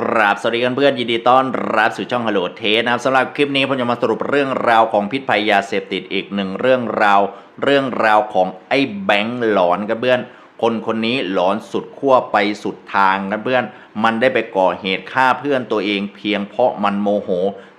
กราบสวัสดีกันเพื่อนยินดีต้อนรับสู่ช่องฮัลโหลเทสนะครับสำหรับคลิปนี้ผมจะมาสรุปเรื่องราวของพิษภัยยาเสพติดอีกหนึ่งเรื่องราว เรื่องราวของไอ้แบงค์หลอนกันเพื่อน คนคนนี้หลอนสุดขั้วไปสุดทางกันเพื่อน มันได้ไปก่อเหตุฆ่าเพื่อนตัวเองเพียงเพราะมันโมโห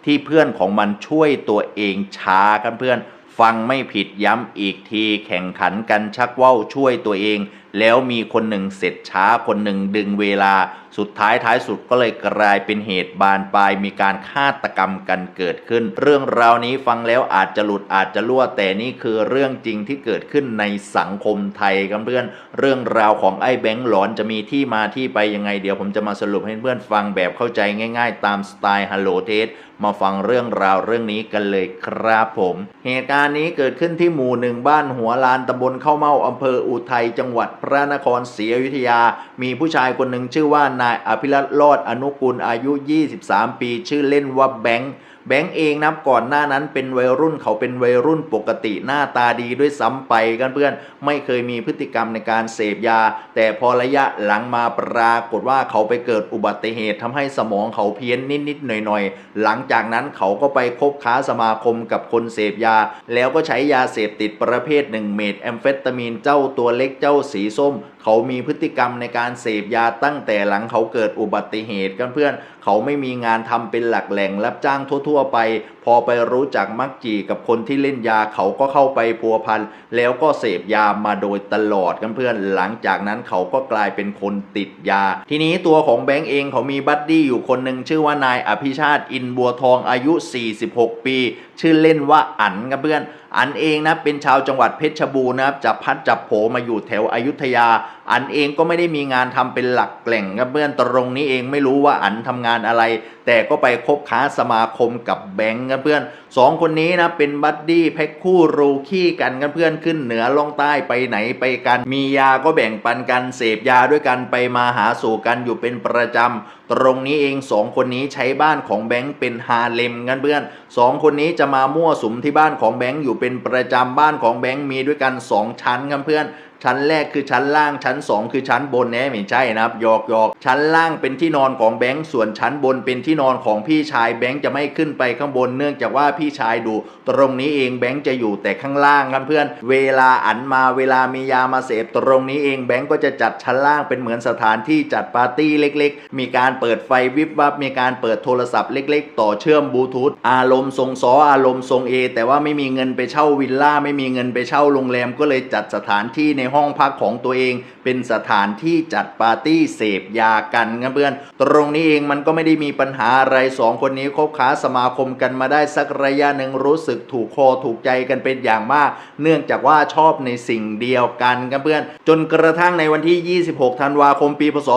ที่เพื่อนของมันช่วยตัวเองช้ากันเพื่อน ฟังไม่ผิดย้ำอีกทีแข่งขันกันชักว่าวช่วยตัวเอง แล้วมีคนหนึ่งเสร็จช้าคนหนึ่งดึงเวลา สุดท้ายท้ายสุดก็เลยกลายเป็นเหตุบานปลายมีการฆาตกรรมกันเกิดขึ้น เรื่องราวนี้ฟังแล้วอาจจะหลุดอาจจะรั่วแต่นี่คือเรื่องจริงที่เกิดขึ้นในสังคมไทยกันเพื่อนเรื่องราวของไอ้แบงค์หลอนจะมีที่มาที่ไปยังไงเดี๋ยวผมจะมาสรุปให้เพื่อนฟังแบบเข้าใจง่าย ๆ ตามสไตล์ฮัลโหลเทสมาฟังเรื่องราวเรื่องนี้กันเลยครับผม เหตุการณ์นี้เกิดขึ้นที่หมู่หนึ่งบ้านหัวลานตำบลเข้าเมาอำเภออุทัยจังหวัดพระนครศรีอยุธยา มีผู้ชายคนหนึ่งชื่อว่านายอภิรัตน์รอดอนุกุลอายุ 23 ปี ชื่อเล่นว่าแบงค์แบงค์เองนับก่อนหน้านั้นเป็นวัยรุ่นเขาเป็นวัยรุ่นปกติหน้าตาดีด้วยซ้ำไปกันเพื่อนไม่เคยมีพฤติกรรมในการเสพยา แต่พอระยะหลังมาปรากฏว่าเขาไปเกิดอุบัติเหตุทำให้สมองเขาเพี้ยนนิดๆหน่อยๆ หลังจากนั้นเขาก็ไปคบค้าสมาคมกับคนเสพยา แล้วก็ใช้ยาเสพติดประเภทหนึ่งเมทแอมเฟตามีนเจ้าตัวเล็กเจ้าสีส้ม เขามีพฤติกรรมในการเสพยาตั้งแต่หลังเขาเกิดอุบัติเหตุกันเพื่อน เขาไม่มีงานทำเป็นหลักแหล่งรับจ้างทั่ว ๆ ไป พอไปรู้จักมักจีกับคนที่เล่นยาเขาก็เข้าไปพัวพันแล้วก็เสพยามาโดยตลอดกันเพื่อน หลังจากนั้นเขาก็กลายเป็นคนติดยา ทีนี้ตัวของแบงก์เองเขามีบัดดี้อยู่คนหนึ่งชื่อว่านายอภิชาติอินบัวทองอายุ 46 ปีชื่อเล่นว่าอันกับเพื่อนอันเองนะเป็นชาวจังหวัดเพชรบูรณ์นะครับจับพัดจับโผมาอยู่แถวอยุธยาอันเองก็ไม่ได้มีงานทำเป็นหลักแหล่งครับเพื่อนตรงนี้เองไม่รู้ว่าอันทำงานอะไร แต่ก็ไปคบค้าสมาคมกับแบงก์กันเพื่อนสองคนนี้นะเป็นบัดดี้แพ็คคู่รูขี้กันกันเพื่อนขึ้นเหนือล่องใต้ไปไหนไปกัน มียาก็แบ่งปันกันเสพยาด้วยกันไปมาหาสู่กันอยู่เป็นประจำตรงนี้เองสองคนนี้ใช้บ้านของแบงค์เป็นฮาเลมกันเพื่อนสองคนนี้จะมามั่วสุมที่บ้านของแบงค์อยู่เป็นประจำบ้านของแบงค์มีด้วยกันสองชั้นกันเพื่อน ชั้นแรกคือชั้นล่างชั้น 2 คือชั้นบนแน่ไม่ใช่นะครับหยอกหยอกชั้นล่างเป็นที่นอนของแบงค์ส่วนชั้นบนเป็นที่นอนของพี่ชายแบงค์จะไม่ขึ้นไปข้างบน เนื่องจากว่าพี่ชายดู ตรงนี้เองแบงค์จะอยู่แต่ข้างล่างครับเพื่อน เวลาอันมาเวลามียามาเสพตรงนี้เองแบงค์ก็จะจัดชั้นล่างเป็นเหมือนสถานที่จัดปาร์ตี้เล็ก ๆ มีการเปิดไฟวิบวับมีการเปิดโทรศัพท์เล็ก ๆ ต่อเชื่อมบลูทูธอารมณ์ทรงซออารมณ์ทรงเอแต่ว่าไม่มีเงินไปเช่าวิลล่าไม่มีเงินไปเช่าโรงแรมก็เลยจัดสถานที่ในห้องพักของตัวเอง เป็นสถานที่จัดปาร์ตี้เสพยากันครับเพื่อนตรงนี้เองมันก็ไม่ได้มีปัญหาอะไรสองคนนี้คบค้าสมาคมกันมาได้สักระยะหนึ่งรู้สึกถูกคอถูกใจกันเป็นอย่างมาก เนื่องจากว่าชอบในสิ่งเดียวกันครับเพื่อน จนกระทั่งในวันที่ 26 ธันวาคมปีพศ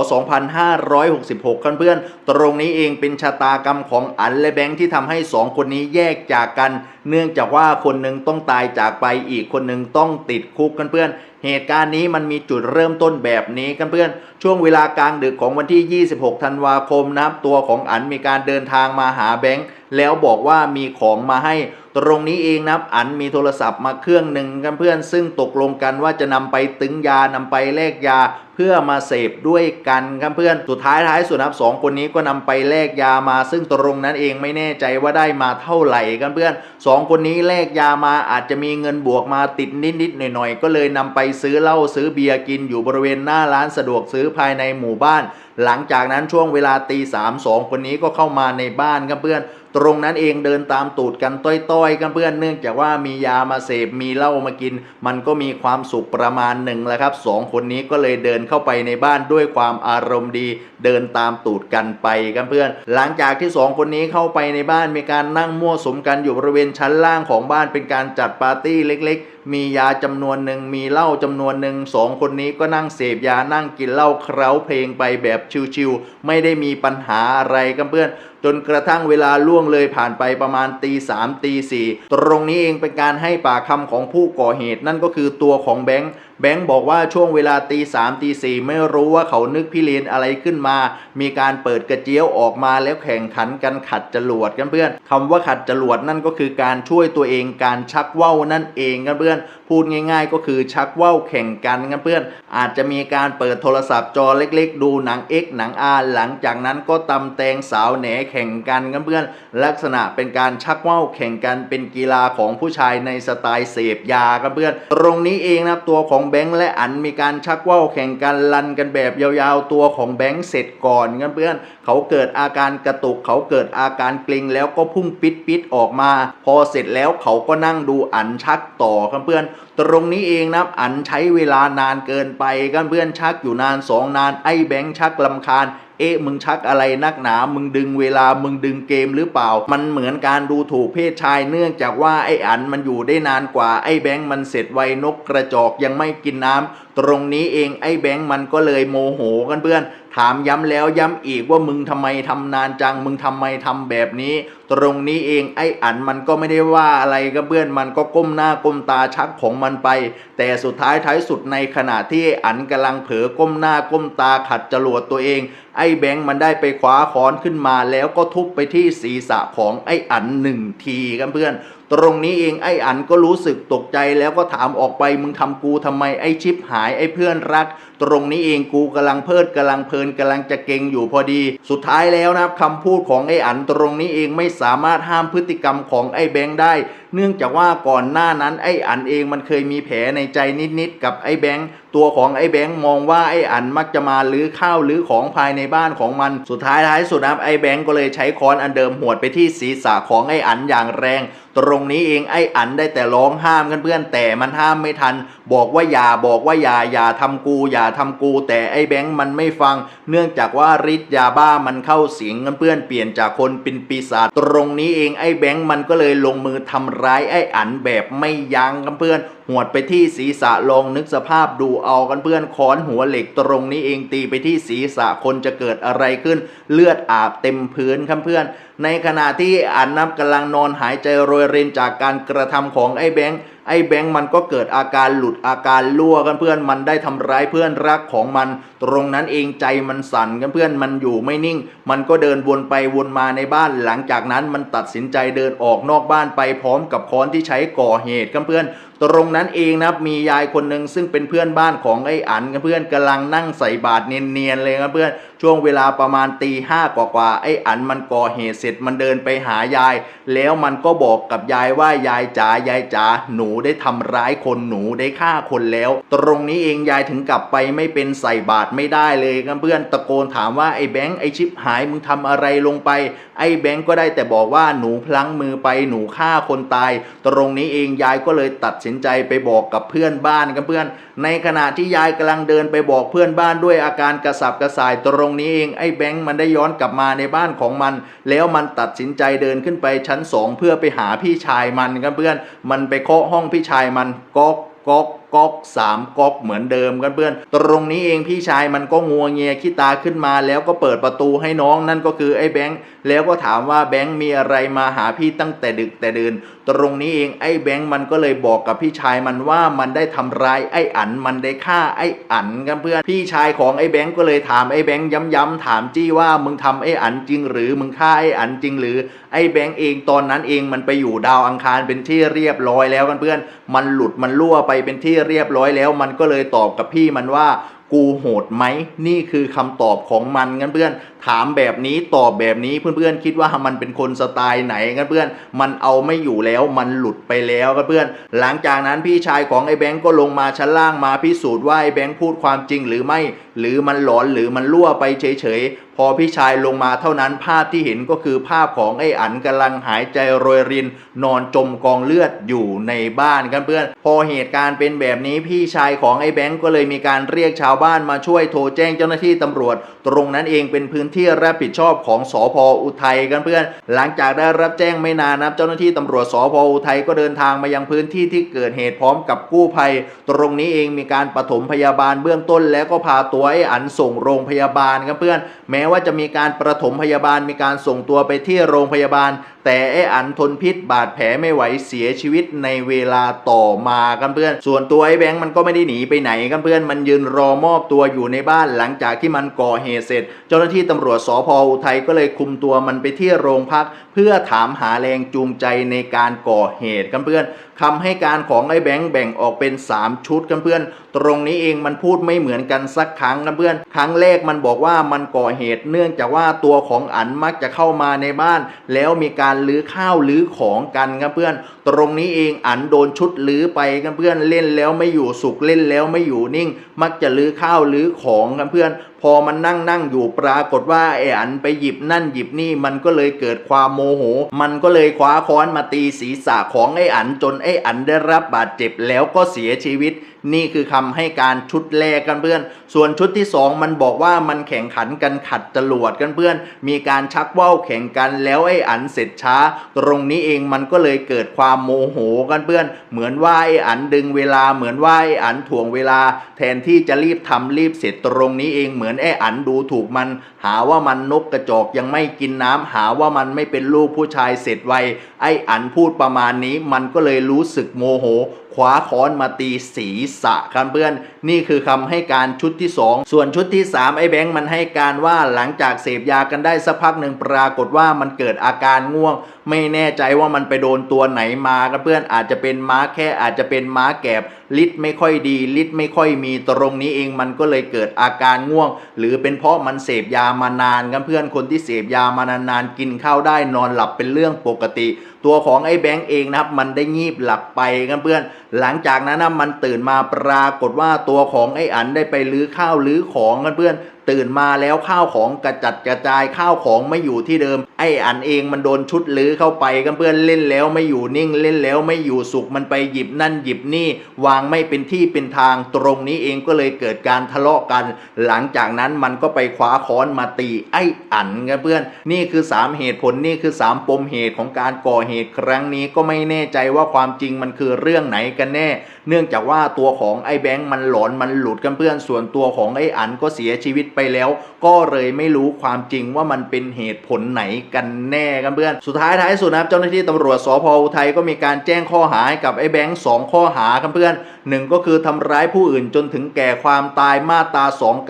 2566ครับเพื่อน ตรงนี้เองเป็นชะตากรรมของอันและแบงค์ที่ทำให้สองคนนี้แยกจากกัน เนื่องจากว่าคนหนึ่งต้องตายจากไปอีกคนหนึ่งต้องติดคุกกันเพื่อน เหตุการณ์นี้มันมีจุดเริ่มต้นแบบนี้กันเพื่อนช่วงเวลากลางดึกของวันที่ 26 ธันวาคมนะครับตัวของอันมีการเดินทางมาหาแบงค์แล้วบอกว่ามีของมาให้ตรงนี้เองนะครับอันมีโทรศัพท์มาเครื่องหนึ่งกันเพื่อน ซึ่งตกลงกันว่าจะนำไปตึงยานำไปแลกยา เพื่อมาเสพด้วยกันครับเพื่อนสุดท้ายท้ายสุดนะครับสองคนนี้ก็นำไปแลกยามาซึ่งตรงนั้นเองไม่แน่ใจว่าได้มาเท่าไหร่กันเพื่อนสองคนนี้แลกยามาอาจจะมีเงินบวกมาติดนิดๆหน่อยๆก็เลยนำไปซื้อเหล้าซื้อเบียร์กินอยู่บริเวณหน้าร้านสะดวกซื้อภายในหมู่บ้าน หลังจากนั้นช่วงเวลาตีสามสองคนนี้ก็เข้ามาในบ้านครับเพื่อน ตรงนั้นเองเดินตามตูดกันต้อยๆกันเพื่อนเนื่องจากว่ามียามาเสพมีเหล้ามากิน มันก็มีความสุขประมาณหนึ่งแหละครับสองคนนี้ก็เลยเดินเข้าไปในบ้านด้วยความอารมณ์ดี เดินตามตูดกันไปกันเพื่อน หลังจากที่สองคนนี้เข้าไปในบ้านมีการนั่งมั่วสมกันอยู่บริเวณชั้นล่างของบ้านเป็นการจัดปาร์ตี้เล็ก ๆ มียาจำนวนหนึ่งมีเหล้าจำนวนหนึ่งสองคนนี้ก็นั่งเสพยานั่งกินเหล้าเคล้าเพลงไปแบบชิวๆไม่ได้มีปัญหาอะไรกันเพื่อน จนกระทั่งเวลาล่วงเลยผ่านไปประมาณตีสามตีสี่ตรงนี้เองเป็นการให้ปากคำของผู้ก่อเหตุนั่นก็คือตัวของแบงค์ แบงค์บอกว่าช่วงเวลาตีสามตีสี่ไม่รู้ว่าเขานึกพิเรนอะไรขึ้นมา มีการเปิดกระเจียวออกมาแล้วแข่งขันกันขัดจรวดกันเพื่อนคำว่าขัดจรวดนั่นก็คือการช่วยตัวเองการชักว่าวนั่นเองกันเพื่อน พูดง่าย ๆ ก็คือชักว่าวแข่งกันกันเพื่อน อาจจะมีการเปิดโทรศัพท์จอเล็ก ๆ ดูหนัง X หนัง R หลังจากนั้นก็ตำแตงสาวแหนแข่งกันกันเพื่อน ลักษณะเป็นการชักว่าวแข่งกันเป็นกีฬาของผู้ชายในสไตล์เสพยากันเพื่อน ตรงนี้เองนะครับตัวของแบงค์และอันมีการชักว่าวแข่งกันลันกันแบบยาวๆตัวของแบงค์เสร็จก่อนกันเพื่อนเขาเกิดอาการกระตุกเขาเกิดอาการเกร็งแล้วก็พุ่งปิดปิดๆออกมา พอเสร็จแล้วเขาก็นั่งดูอันชักต่อกันเพื่อน ตรงนี้เองนะอันใช้เวลานานเกินไปกันเพื่อนชักอยู่นานสองนานไอ้แบงค์ชักลำคาญ เอ๊ะมึงชักอะไรนักหนา มึงดึงเวลา มึงดึงเกมหรือเปล่า มันเหมือนการดูถูกเพศชายเนื่องจากว่าไอ้อันมันอยู่ได้นานกว่า ไอ้แบงค์มันเสร็จไวนกกระจอกยังไม่กินน้ำ ตรงนี้เองไอ้แบงค์มันก็เลยโมโหกันเพื่อน ถามย้ำแล้วย้ำอีกว่ามึงทำไมทำนานจัง มึงทำไมทำแบบนี้ ตรงนี้เองไอ้อันมันก็ไม่ได้ว่าอะไรก็เพื่อนมันก็ก้มหน้าก้มตาชักของมันไป แต่สุดท้ายท้ายสุดในขณะที่ไอ้อันกำลังเผลอก้มหน้าก้มตาขัดจรวดตัวเอง ไอ้แบงค์มันได้ไปคว้าค้อนขึ้นมาแล้วก็ทุบไปที่ศีรษะของไอ้อันหนึ่งทีกันเพื่อน ตรงนี้เองไอ้อันก็รู้สึกตกใจแล้วก็ถามออกไปมึงทำกูทำไมไอ้ชิปหายไอ้เพื่อนรัก ตรงนี้เองกูกำลังเพลิดกำลังเพลินกำลังจะเก่งอยู่พอดี สุดท้ายแล้วนะครับคำพูดของไอ้อันตรงนี้เองไม่สามารถห้ามพฤติกรรมของไอ้แบงค์ได้ เนื่องจากว่าก่อนหน้านั้นไอ้อันเองมันเคยมีแผลในใจนิดๆกับไอ้แบงค์ตัวของไอ้แบงค์มองว่าไอ้อันมักจะมาลื้อข้าวลื้อของภายในบ้านของมัน สุดท้ายท้ายสุดนะครับไอ้แบงค์ก็เลยใช้ค้อนอันเดิมหวดไปที่ศีรษะของไอ้อันอย่างแรง ตรงนี้เองไอ้อันได้แต่ร้องห้ามกันเพื่อนแต่มันห้ามไม่ทัน บอกว่าอย่าบอกว่าอย่าอย่าทำกูอย่าทำกู แต่ไอ้แบงค์มันไม่ฟัง เนื่องจากว่าฤทธิ์ยาบ้ามันเข้าสิงกันเพื่อนเปลี่ยนจากคนเป็นปีศาจตรงนี้เองไอ้แบงค์มันก็เลยลงมือทำร้ายไอ้อันแบบไม่ยั้งกันเพื่อน หวดไปที่ศีรษะลองนึกสภาพดูเอากันเพื่อนค้อนหัวเหล็กตรงนี้เองตีไปที่ศีรษะคนจะเกิดอะไรขึ้น เลือดอาบเต็มพื้นครับเพื่อน ในขณะที่อันนับกำลังนอนหายใจโรยรินจากการกระทำของไอ้แบงค์ ไอ้แบงค์มันก็เกิดอาการหลุดอาการรั่วกันเพื่อนมันได้ทำร้ายเพื่อนรักของมัน ตรงนั้นเองใจมันสั่นกันเพื่อนมันอยู่ไม่นิ่ง มันก็เดินวนไปวนมาในบ้านหลังจากนั้นมันตัดสินใจเดินออกนอกบ้านไปพร้อมกับค้อนที่ใช้ก่อเหตุกันเพื่อนตรงนั้นเองนะครับมียายคนหนึ่งซึ่งเป็นเพื่อนบ้านของไอ้อันกันเพื่อนกำลังนั่งใส่บาตรเนียนๆเลยครับเพื่อนช่วงเวลาประมาณตีห้ากว่าๆไอ้อันมันก่อเหตุเสร็จมันเดินไปหายาย แล้วมันก็บอกกับยายว่ายายจ๋ายายจ๋าหนูได้ทำร้ายคนหนูได้ฆ่าคนแล้ว ตรงนี้เองยายถึงกลับไปไม่เป็นใส่บาตรไม่ได้เลยครับเพื่อนตะโกนถามว่าไอ้แบงค์ไอ้ชิปหายมึงทำอะไรลงไป ไอ้แบงค์ก็ได้แต่บอกว่าหนูพลั้งมือไปหนูฆ่าคนตาย ตรงนี้เองยายก็เลยตัดสินใจไปบอกกับเพื่อนบ้านกันเพื่อน ในขณะที่ยายกำลังเดินไปบอกเพื่อนบ้านด้วยอาการกระสับกระส่าย ตรงนี้เองไอ้แบงค์มันได้ย้อนกลับมาในบ้านของมัน แล้วมันตัดสินใจเดินขึ้นไปชั้นสองเพื่อไปหาพี่ชายมันกันเพื่อน มันไปเคาะห้องพี่ชายมันก๊กก๊กก๊อกสามก๊อกเหมือนเดิมกันเพื่อน ตรงนี้เองพี่ชายมันก็งัวเงียขี้ตาขึ้นมา แล้วก็เปิดประตูให้น้องนั่นก็คือไอ้แบงค์แล้วก็ถามว่าแบงค์มีอะไรมาหาพี่ตั้งแต่ดึกแต่เดินตรงนี้เองไอ้แบงค์มันก็เลยบอกกับพี่ชายมันว่ามันได้ทำร้ายไอ้อันมันได้ฆ่าไอ้อันกันเพื่อนพี่ชายของไอ้แบงค์ก็เลยถามไอ้แบงค์ย้ำๆถามจี้ว่ามึงทำไอ้อันจริง หรือมึงฆ่าไอ้อันจริง หรือไอ้แบงค์เองตอนนั้นเองมันไปอยู่ดาวอังคารเป็นที่เรียบร้อยแล้วกันเพื่อน มันหลุดมันรั่วไปเป็นที่เรียบร้อยแล้ว มันก็เลยตอบกับพี่มันว่ากูโหดไหมนี่คือคำตอบของมันกันเพื่อน ถามแบบนี้ตอบแบบนี้เพื่อนๆคิดว่ามันเป็นคนสไตล์ไหนกันเพื่อน มันเอาไม่อยู่แล้วมันหลุดไปแล้วกันเพื่อน หลังจากนั้นพี่ชายของไอ้แบงก์ก็ลงมาชั้นล่างมาพิสูจน์ว่าไอ้แบงก์พูดความจริงหรือไม่ หรือมันหลอนหรือมันรั่วไปเฉยๆ พอพี่ชายลงมาเท่านั้นภาพที่เห็นก็คือภาพของไอ้อันกำลังหายใจโรยริน นอนจมกองเลือดอยู่ในบ้านกันเพื่อน พอเหตุการณ์เป็นแบบนี้พี่ชายของไอ้แบงก์ก็เลยมีการเรียกชาวบ้านมาช่วยโทรแจ้งเจ้าหน้าที่ตำรวจ ตรงนั้นเองเป็นพื้นที่รับผิดชอบของสอพอุทัยกันเพื่อน หลังจากได้รับแจ้งไม่นานนับเจ้าหน้าที่ตำรวจสอพอุทัยก็เดินทางมายังพื้นที่ที่เกิดเหตุพร้อมกับกู้ภัย ตรงนี้เองมีการปฐมพยาบาลเบื้องต้นแล้วก็พาตัวไว้อันส่งโรงพยาบาลครับเพื่อน แม้ว่าจะมีการประถมพยาบาลมีการส่งตัวไปที่โรงพยาบาล แต่ไอ้อันทนพิษบาดแผลไม่ไหวเสียชีวิตในเวลาต่อมากันเพื่อน ส่วนตัวไอ้แบงค์มันก็ไม่ได้หนีไปไหนกันเพื่อนมันยืนรอมอบตัวอยู่ในบ้านหลังจากที่มันก่อเหตุเสร็จ เจ้าหน้าที่ตำรวจสพอุทัยก็เลยคุมตัวมันไปที่โรงพัก เพื่อถามหาแรงจูงใจในการก่อเหตุกันเพื่อนคำให้การของไอ้แบงค์แบ่งออกเป็น 3 ชุดกันเพื่อน ตรงนี้เองมันพูดไม่เหมือนกันสักครั้งกันเพื่อน ครั้งแรกมันบอกว่ามันก่อเหตุเนื่องจากว่าตัวของอันมักจะเข้ามาในบ้าน แล้วมีการลื้อข้าวลื้อของกันกันเพื่อน ตรงนี้เองอันโดนชุดลื้อไปกันเพื่อนเล่นแล้วไม่อยู่สุกเล่นแล้วไม่อยู่นิ่ง มักจะลื้อข้าวลื้อของกันเพื่อนพอมันนั่งนั่งอยู่ปรากฏว่าไอ้อันไปหยิบนั่นหยิบนี่มันก็เลยเกิดความโมโห มันก็เลยคว้าค้อนมาตีศีรษะของไอ้อันจนไอ้อันได้รับบาดเจ็บแล้วก็เสียชีวิต นี่คือคำให้การชุดแรกกันเพื่อน ส่วนชุดที่สองมันบอกว่ามันแข่งขันกันขัดจรวดกันเพื่อน มีการชักว่าวแข่งกันแล้วไอ้อันเสร็จช้า ตรงนี้เองมันก็เลยเกิดความโมโหกันเพื่อน เหมือนว่าไอ้อันดึงเวลาเหมือนว่าไอ้อันถ่วงเวลา แทนที่จะรีบทำรีบเสร็จตรงนี้เองเหมือนมือนไอ้อันดูถูกมัน หาว่ามันนกกระจอกยังไม่กินน้ำหาว่ามันไม่เป็นลูกผู้ชายเสร็จไวไอ้อันพูดประมาณนี้ มันก็เลยรู้สึกโมโหคว้าค้อนมาตีศีรษะครับเพื่อน นี่คือคำให้การชุดที่ 2 ส่วนชุดที่ 3 ไอ้แบงค์มันให้การว่าหลังจากเสพยากันได้สักพักหนึ่งปรากฏว่ามันเกิดอาการง่วง ไม่แน่ใจว่ามันไปโดนตัวไหนมาครับเพื่อนอาจจะเป็นม้าแค่อาจจะเป็นม้าแกบฤทธิ์ไม่ค่อยดีฤทธิ์ไม่ค่อยมีตรงนี้เองมันก็เลยเกิดอาการง่วง หรือเป็นเพราะมันเสพยามานานกันเพื่อนคนที่เสพยามานานๆกินข้าวได้นอนหลับเป็นเรื่องปกติ ตัวของไอ้แบงค์เองนะครับมันได้งีบหลับไปกันเพื่อน หลังจากนั้นนะมันตื่นมาปรากฏว่าตัวของไอ้อันได้ไปลื้อข้าวลื้อของกันเพื่อน ตื่นมาแล้วข้าวของกระจัดกระจายข้าวของไม่อยู่ที่เดิม ไอ้อันเองมันโดนชุดลื้อเข้าไปกันเพื่อนเล่นแล้วไม่อยู่นิ่งเล่นแล้วไม่อยู่สุขมันไปหยิบนั่นหยิบนี่ วางไม่เป็นที่เป็นทางตรงนี้เองก็เลยเกิดการทะเลาะกัน หลังจากนั้นมันก็ไปคว้าค้อนมาตีไอ้อันกันเพื่อน นี่คือ 3 เหตุผลนี่คือ 3 ปมเหตุของการก่อเหตุครั้งนี้ก็ไม่แน่ใจว่าความจริงมันคือเรื่องไหนกันแน่ เนื่องจากว่าตัวของไอ้แบงค์มันหลอนมันหลุดกันเพื่อนส่วนตัวของไอ้อันก็เสียชีวิตไปแล้ว ก็เลยไม่รู้ความจริงว่ามันเป็นเหตุผลไหนกันแน่กันเพื่อน สุดท้ายท้ายสุดนะครับเจ้าหน้าที่ตำรวจสพอุทัยก็มีการแจ้งข้อหาให้กับไอ้แบงค์สองข้อหากันเพื่อนหนึ่งก็คือทำร้ายผู้อื่นจนถึงแก่ความตายมาตรา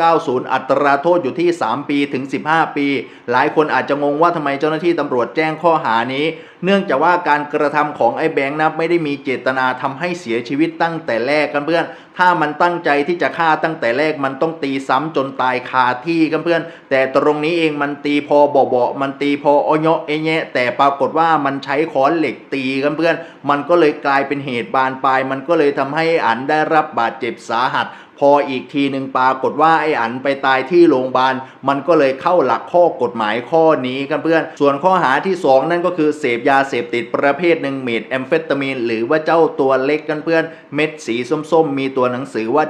290 อัตราโทษอยู่ที่ 3 ปีถึง 15 ปี หลายคนอาจจะงงว่าทำไมเจ้าหน้าที่ตำรวจแจ้งข้อหานี้เนื่องจากว่าการกระทำของไอ้แบงค์นะไม่ได้มีเจตนาทำให้เสียชีวิตตั้งแต่แรกกันเพื่อน ถ้ามันตั้งใจที่จะฆ่าตั้งแต่แรกมันต้องตีซ้ำจนตายคาที่กันเพื่อน แต่ตรงนี้เองมันตีพอเบาๆมันตีพออเยเอแยะแต่ปรากฏว่ามันใช้ค้อนเหล็กตีกันเพื่อน มันก็เลยกลายเป็นเหตุบานปลาย มันก็เลยทำให้อันได้รับบาดเจ็บสาหัส พออีกทีหนึ่งปรากฏว่าไอ้อันไปตายที่โรงพยาบาล มันก็เลยเข้าหลักข้อกฎหมายข้อนี้กันเพื่อน ส่วนข้อหาที่ 2 นั่นก็คือเสพยาเสพติดประเภทหนึ่งเมทแอมเฟตามีนหรือว่าเจ้าตัวเล็กกันเพื่อน เม็ดสีส้มๆ มีตัวหนังสือว่า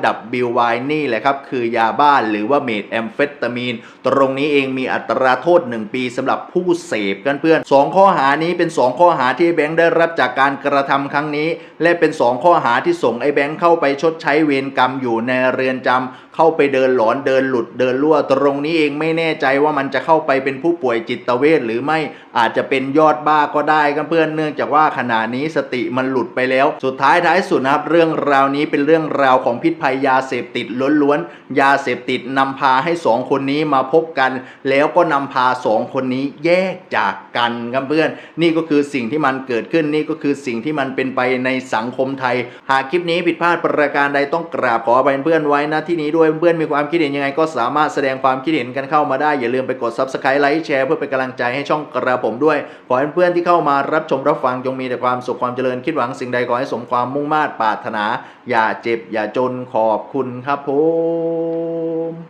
WY นี่แหละครับ คือยาบ้านหรือว่าเมทแอมเฟตามีนตรงนี้เองมีอัตราโทษ 1 ปีสำหรับผู้เสพกันเพื่อน 2 ข้อหานี้เป็น 2 ข้อหาที่แบงค์ได้รับจากการกระทำครั้งนี้ และเป็น 2 ข้อหาที่ส่งไอ้แบงค์เข้าไปชดใช้เวรกรรมอยู่ในเรือนจำเข้าไปเดินหลอนเดินหลุดเดินรั่วตรงนี้เองไม่แน่ใจว่ามันจะเข้าไปเป็นผู้ป่วยจิตเวชหรือไม่อาจจะเป็นยอดบ้าก็ได้กันเพื่อนเนื่องจากว่าขณะนี้สติมันหลุดไปแล้ว สุดท้ายท้ายสุดนะครับ เรื่องราวนี้เป็นเรื่องราวของพิษภัยยาเสพติดล้วนๆยาเสพติดนำพาให้สองคนนี้มาพบกัน แล้วก็นำพาสองคนนี้แยกจากกันครับเพื่อน นี่ก็คือสิ่งที่มันเกิดขึ้นนี่ก็คือสิ่งที่มันเป็นไปในสังคมไทย หากคลิปนี้ผิดพลาดประการใดต้องกราบขออภัยเพื่อนไว้นะที่นี้ด้วยเพื่อนมีความคิดเห็นยังไงก็สามารถแสดงความคิดเห็นกันเข้ามาได้ อย่าลืมไปกด subscribe ไลค์แชร์เพื่อเป็นกำลังใจให้ช่องกระผมด้วย ขอให้เพื่อนที่เข้ามารับชมรับฟังจงมีแต่ความสุขความเจริญคิดหวังสิ่งใดขอให้สมความมุ่งมา่ปรารถนา อย่าเจ็บอย่าจนขอบคุณครับผม